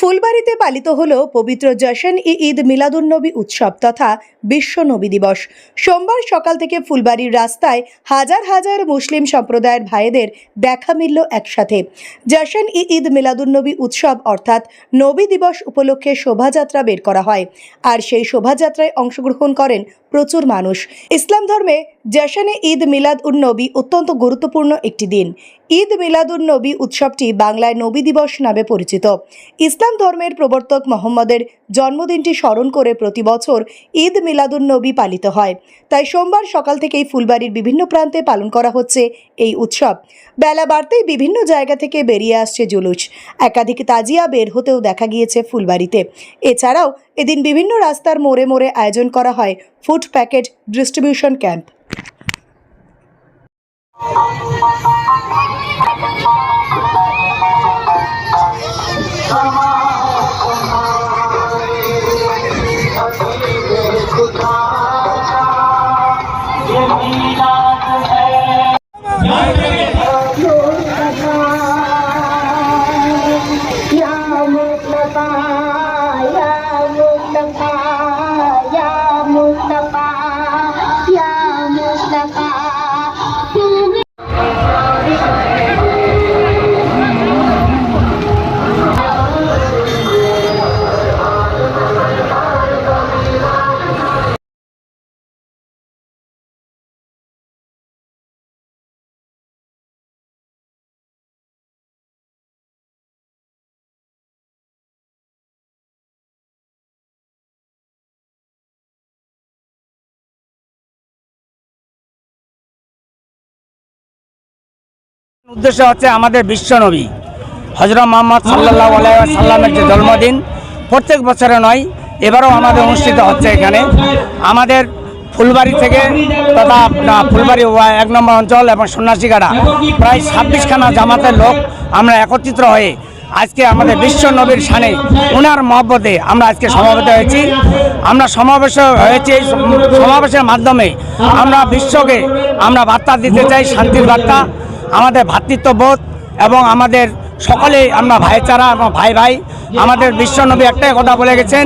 ফুলবাড়িতে পালিত হল পবিত্র জশন ই ঈদ মিলাদুন্নবী উৎসব তথা বিশ্ব নবী দিবস। সোমবার সকাল থেকে ফুলবাড়ির রাস্তায় হাজার হাজার মুসলিম সম্প্রদায়ের ভাইদের দেখা মিলল একসাথে। জশন ই ঈদ মিলাদুন্নবী উৎসব অর্থাৎ নবী দিবস উপলক্ষে শোভাযাত্রা বের করা হয়। আর সেই শোভাযাত্রায় অংশগ্রহণ করেন প্রচুর মানুষ। ইসলাম ধর্মে জশনে ঈদ মিলাদ উন নবী অত্যন্ত গুরুত্বপূর্ণ একটি দিন। ঈদ মিলাদুন নবী উৎসবটি বাংলায় নবী দিবস নামে পরিচিত। ইসলাম ধর্মের প্রবর্তক মোহাম্মদের জন্মদিনটি স্মরণ করে প্রতি বছর ঈদ মিলাদুন নবী পালিত হয়। তাই সোমবার সকাল থেকেই ফুলবাড়ির বিভিন্ন প্রান্তে পালন করা হচ্ছে এই উৎসব। বেলা বাড়তেই বিভিন্ন জায়গা থেকে বেরিয়ে আসছে জুলুস। একাধিক তাজিয়া বের হতেও দেখা গিয়েছে ফুলবাড়িতে। এছাড়াও এদিন বিভিন্ন রাস্তার মোড়ে মোড়ে আয়োজন করা হয় ফুড প্যাকেট ডিস্ট্রিবিউশন ক্যাম্প। উদ্দেশ্য হচ্ছে আমাদের বিশ্বনবী হজরত মোহাম্মদ সাল্লাহ সাল্লামের যে জন্মদিন, প্রত্যেক বছরে নয়, এবারও আমাদের অনুষ্ঠিত হচ্ছে এখানে। আমাদের ফুলবাড়ি থেকে তথা ফুলবাড়ি ওয়া- এক নম্বর অঞ্চল এবং সন্ন্যাসীগাড়া, প্রায় ছাব্বিশখানা জামাতের লোক আমরা একত্রিত হয়ে আজকে আমাদের বিশ্ব নবীর সানে উনার মহব্বতে আমরা আজকে সমাবেত হয়েছি। আমরা সমাবেশ হয়েছি এই সমাবেশের মাধ্যমে আমরা বিশ্বকে আমরা বার্তা দিতে চাই, শান্তির বার্তা। আমাদের ভ্রাতৃত্ববোধ এবং আমাদের সকলেই আমরা ভাইচারা এবং ভাই ভাই। আমাদের বিশ্বনবী একটাই কথা বলে গেছেন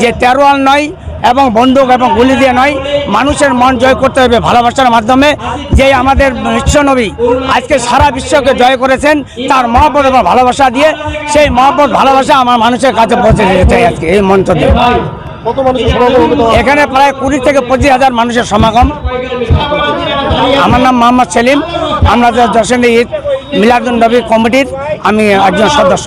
যে তেরোয়াল নয় এবং বন্দুক এবং গুলি দিয়ে নয় মানুষের মন জয় করতে হবে ভালোবাসার মাধ্যমে। যে আমাদের বিশ্বনবী আজকে সারা বিশ্বকে জয় করেছেন তার মহব্বত এবং ভালোবাসা দিয়ে সেই মহব্বত ভালোবাসা আমার মানুষের কাছে পৌঁছে দিতে চাই আজকে এই মন্ত্র দিয়ে? এখানে প্রায় কুড়ি থেকে পঁচিশ হাজার মানুষের সমাগম। আমার নাম মোহাম্মদ সেলিম। আমরা দর্শন ঈদ মিলাদুল নবী কমিটির আমি একজন সদস্য।